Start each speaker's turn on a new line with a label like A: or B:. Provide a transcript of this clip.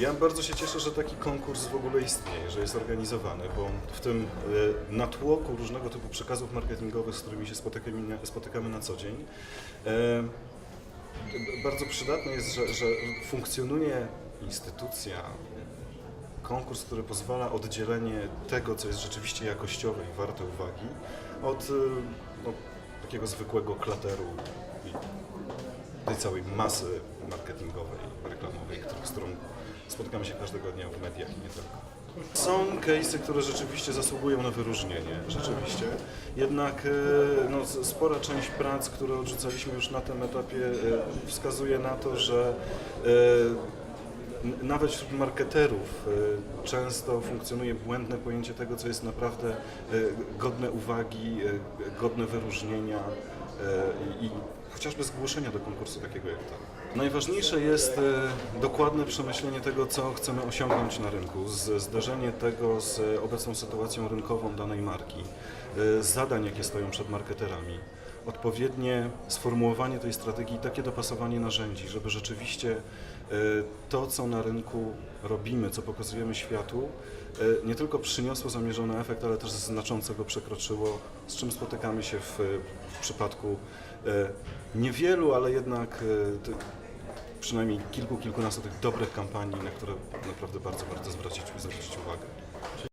A: Ja bardzo się cieszę, że taki konkurs w ogóle istnieje, że jest organizowany, bo w tym e, natłoku różnego typu przekazów marketingowych, z którymi się spotykamy na, co dzień, e, bardzo przydatne jest, że, że funkcjonuje instytucja, konkurs, który pozwala oddzielenie tego, co jest rzeczywiście jakościowe i warte uwagi, od no, takiego zwykłego klateru i tej całej masy marketingowej, reklamowej, z którą spotykamy się każdego dnia w mediach i nie tylko. Są case'y, które rzeczywiście zasługują na wyróżnienie, rzeczywiście. Jednak e, no, spora część prac, które odrzucaliśmy już na tym etapie, e, wskazuje na to, że e, nawet wśród marketerów często funkcjonuje błędne pojęcie tego, co jest naprawdę godne uwagi, godne wyróżnienia i chociażby zgłoszenia do konkursu takiego jak ten. Najważniejsze jest e, dokładne przemyślenie tego, co chcemy osiągnąć na rynku, zderzenie tego z obecną sytuacją rynkową danej marki, e, zadań, jakie stoją przed marketerami, odpowiednie sformułowanie tej strategii takie dopasowanie narzędzi, żeby rzeczywiście e, to, co na rynku robimy, co pokazujemy światu, nie tylko przyniosło zamierzony efekt, ale też znacząco go przekroczyło, z czym spotykamy się w, przypadku niewielu, ale jednak e, przynajmniej kilku, kilkunastu tych dobrych kampanii, na które naprawdę bardzo warto zwrócić, zwrócić uwagę.